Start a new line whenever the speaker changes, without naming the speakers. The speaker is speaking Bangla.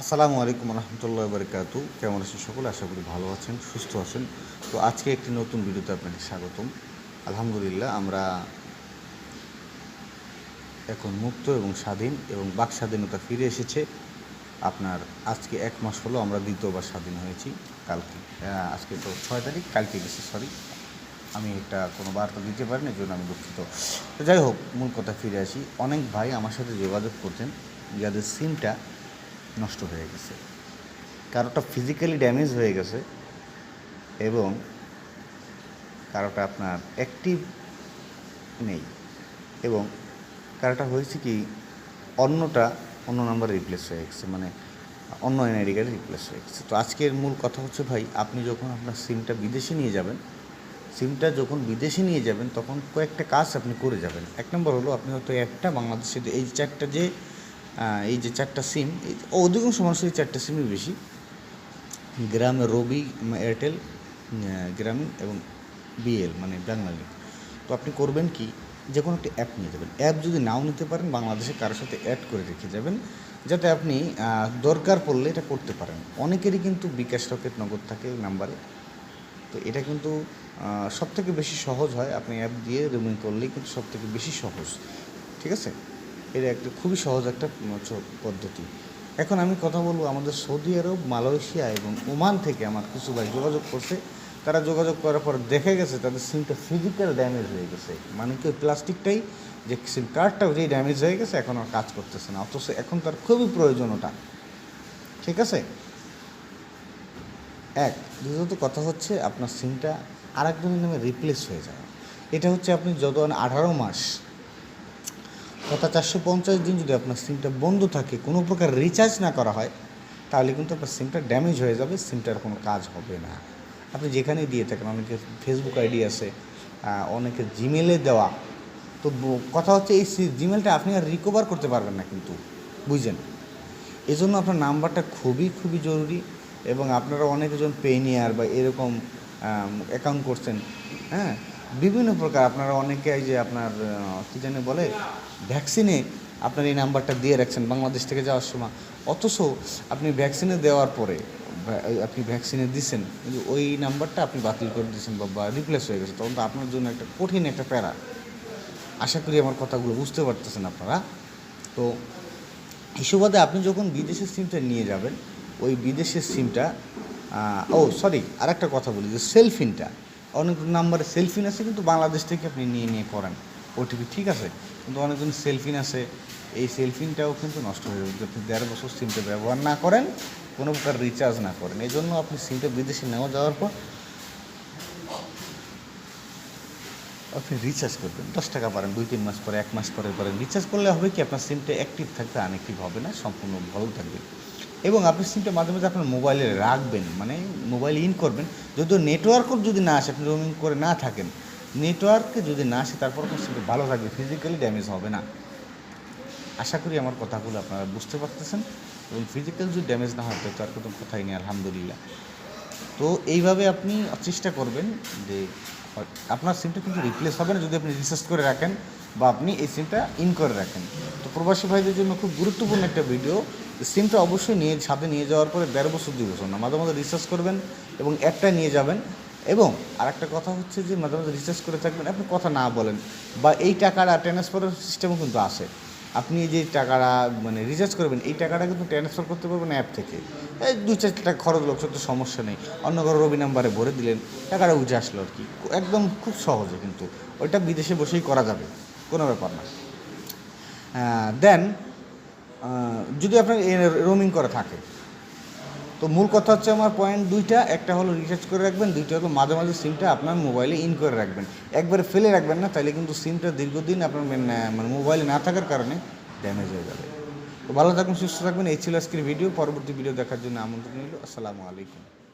আসসালামু আলাইকুম রহমতুল্লাহ বারকাতু। কেমন আছেন সকলে? আশা করি ভালো আছেন, সুস্থ আছেন। তো আজকে একটি নতুন ভিডিওতে আপনাকে স্বাগতম। আলহামদুলিল্লাহ, আমরা এখন মুক্ত এবং স্বাধীন এবং বাক স্বাধীনতা ফিরে এসেছে। আপনার আজকে এক মাস হলো আমরা দ্বিতীয়বার স্বাধীন হয়েছি কালকে। আজকে তো ছয় তারিখ, কালকে গেছে সরি আমি একটা কোনো বার্তা দিতে পারিনি, এই জন্য আমি দুঃখিত। তো যাই হোক, মূল কথা ফিরে আসি। অনেক ভাই আমার সাথে যোগাযোগ করছেন। যাদের সিমটা নষ্ট হয়ে গেছে। কারোটা ফিজিক্যালি ড্যামেজ হয়ে গেছে এবং কারোটা আপনার অ্যাক্টিভ নেই এবং কারোটা হয়েছে কি অন্যটা অন্য নাম্বার রিপ্লেস হয়ে গেছে মানে অন্য এনআইডি কার্ডে রিপ্লেস হয়ে গেছে। তো আজকের মূল কথা হচ্ছে ভাই, আপনি যখন আপনার সিমটা বিদেশে নিয়ে যাবেন সিমটা যখন বিদেশে নিয়ে যাবেন, তখন কয়েকটা কাজ আপনি করে যাবেন। এক নম্বর হলো আপনি হয়তো একটা বাংলাদেশে এই চারটা যে এই যে চারটা সিম অধিকাংশ মানুষের চারটা সিমই বেশি। গ্রামে রবি এয়ারটেল গ্রামীণ এবং বিএল মানে বাংলালি তো আপনি করবেন কি, যে কোনো একটি অ্যাপ নিয়ে যাবেন। অ্যাপ যদি নাও নিতে পারেন, বাংলাদেশে কারোর সাথে অ্যাড করে রেখে যাবেন, যাতে আপনি দরকার পড়লে এটা করতে পারেন। অনেকেরই কিন্তু বিকাশ রকেট নগদ থাকে নাম্বারে তো এটা কিন্তু সবথেকে বেশি সহজ হয়। আপনি অ্যাপ দিয়ে রিমুভ করলেই কিন্তু সব থেকে বেশি সহজ। ঠিক আছে? এটা একটা খুবই সহজ একটা পদ্ধতি। এখন আমি কথা বলব আমাদের সৌদি আরব, মালয়েশিয়া এবং ওমান থেকে আমার কিছু ভাই যোগাযোগ করছে। তারা যোগাযোগ করার পর দেখে গেছে তাদের সিমটা ফিজিক্যাল ড্যামেজ হয়ে গেছে। মানে কি ওই প্লাস্টিকটাই যে সিম কার্ডটা ওই ড্যামেজ হয়ে গেছে, এখন আর কাজ করতেছে না। অথচ এখন তার খুবই প্রয়োজন ওটা। ঠিক আছে? এক, দ্বিতীয়ত কথা হচ্ছে আপনার সিমটা আরেকজনের নামে রিপ্লেস হয়ে যাবে এটা হচ্ছে আপনি যত আঠারো মাস তথা চারশো পঞ্চাশ দিন যদি আপনার সিমটা বন্ধ থাকে কোনো প্রকার রিচার্জ না করা হয় তাহলে কিন্তু আপনার সিমটা ড্যামেজ হয়ে যাবে সিমটার কোনো কাজ হবে না। আপনি যেখানে দিয়ে থাকেন অনেকের ফেসবুক আইডি আছে আহ, অনেকের জিমেলে দেওয়া। তো কথা হচ্ছে এই জিমেলটা আপনি আর রিকভার করতে পারবেন না কিন্তু বুঝছেন? এই জন্য আপনার নাম্বারটা খুবই খুবই জরুরি এবং আপনারা অনেকজন পেনিয়ার বা এরকম অ্যাকাউন্ট করছেন হ্যাঁ? বিভিন্ন প্রকার আপনারা অনেকে এই যে আপনার কী জানি বলে ভ্যাকসিনে আপনার এই নাম্বারটা দিয়ে রাখছেন বাংলাদেশ থেকে যাওয়ার সময়। অথচ আপনি ভ্যাকসিনে দেওয়ার পরে আপনি ভ্যাকসিনে দিছেন, কিন্তু ওই নাম্বারটা আপনি বাতিল করে দিয়েছেন বা- রিপ্লেস হয়ে গেছে। তখন তো আপনার জন্য একটা কঠিন একটা প্যারা। আশা করি আমার কথাগুলো বুঝতে পারতেছেন আপনারা। তো এই আপনি যখন বিদেশের সিমটা নিয়ে যাবেন, ওই বিদেশের সিমটা ও সরি আর একটা কথা বলি, যে সেলফিনটা। অনেক নাম্বারে সেলফিন আছে কিন্তু বাংলাদেশ থেকে আপনি নিয়ে নিয়ে করেন। ওটিপি ঠিক আছে, কিন্তু অনেকজন সেলফিন আছে এই সেলফিনটাও কিন্তু নষ্ট হয়ে যাবে। যদি আপনি দেড় বছর সিমটা ব্যবহার না করেন, কোনো প্রকার রিচার্জ না করেন। এই জন্য আপনি সিমটা বিদেশে নেওয়া যাওয়ার পর আপনি রিচার্জ করবেন দশ টাকা পারেন, দুই, তিন মাস পরে, এক মাস পরে করেন রিচার্জ করলে হবে কি আপনার সিমটা অ্যাক্টিভ থাকবে আনঅ্যাক্টিভ হবে না, সম্পূর্ণ ভালো থাকবে। এবং আপনি সিমটা মাঝে মাঝে আপনার মোবাইলে রাখবেন মানে মোবাইল ইন করবেন। যদিও নেটওয়ার্কও যদি না আসে, আপনি রোমিং করে না থাকেন নেটওয়ার্কে যদি না আসে, তারপর আপনার সিমটা ভালো থাকবে ফিজিক্যালি ড্যামেজ হবে না। আশা করি আমার কথাগুলো আপনারা বুঝতে পারতেছেন এবং ফিজিক্যাল যদি ড্যামেজ না হয়, তো আর কোনো কথাই নেই, আলহামদুলিল্লাহ। তো এইভাবে আপনি চেষ্টা করবেন যে, আপনার সিমটা কিন্তু রিপ্লেস হবে না যদি আপনি রিসার্চ করে রাখেন বা আপনি এই সিমটা ইন করে রাখেন। তো প্রবাসী ভাইদের জন্য খুব গুরুত্বপূর্ণ একটা ভিডিও সিমটা অবশ্যই নিয়ে, সাথে নিয়ে যাওয়ার পরে দেড় বছর, দুই বছর না, মাঝে মাঝে রিসার্চ করবেন এবং অ্যাপটা নিয়ে যাবেন। এবং আরেকটা কথা হচ্ছে যে, মাঝে মাঝে রিসার্চ করে থাকবেন, আপনি কথা না বলেন বা এই টাকাটা ট্রান্সফারের সিস্টেমও কিন্তু আছে আপনি যে টাকাটা মানে রিচার্জ করবেন, এই টাকাটা কিন্তু ট্রান্সফার করতে পারবেন অ্যাপ থেকে। এই দুই চার টাকা খরচ লোক তো সমস্যা নেই। অন্য কারও রবি নাম্বারে ভরে দিলেন, টাকাটা উঠে আসলো আর কি। একদম খুব সহজে কিন্তু। ওইটা বিদেশে বসেই করা যাবে, কোনো ব্যাপার না। দেন যদি আপনার রোমিং করা থাকে তো মূল কথা হচ্ছে আমার পয়েন্ট দুইটা, একটা হলো রিচার্জ করে রাখবেন, দুইটা হলো মাঝে মাঝে সিমটা আপনার মোবাইলে ইন করে রাখবেন। একবারে ফেলে রাখবেন না তাহলে কিন্তু সিমটা দীর্ঘদিন আপনার মানে- মোবাইলে না থাকার কারণে ড্যামেজ হয়ে যাবে। তো ভালো থাকুন, সুস্থ থাকবেন এই ছিল আজকের ভিডিও পরবর্তী ভিডিও দেখার জন্য আমন্ত্রণ রইল, আসসালামু আলাইকুম।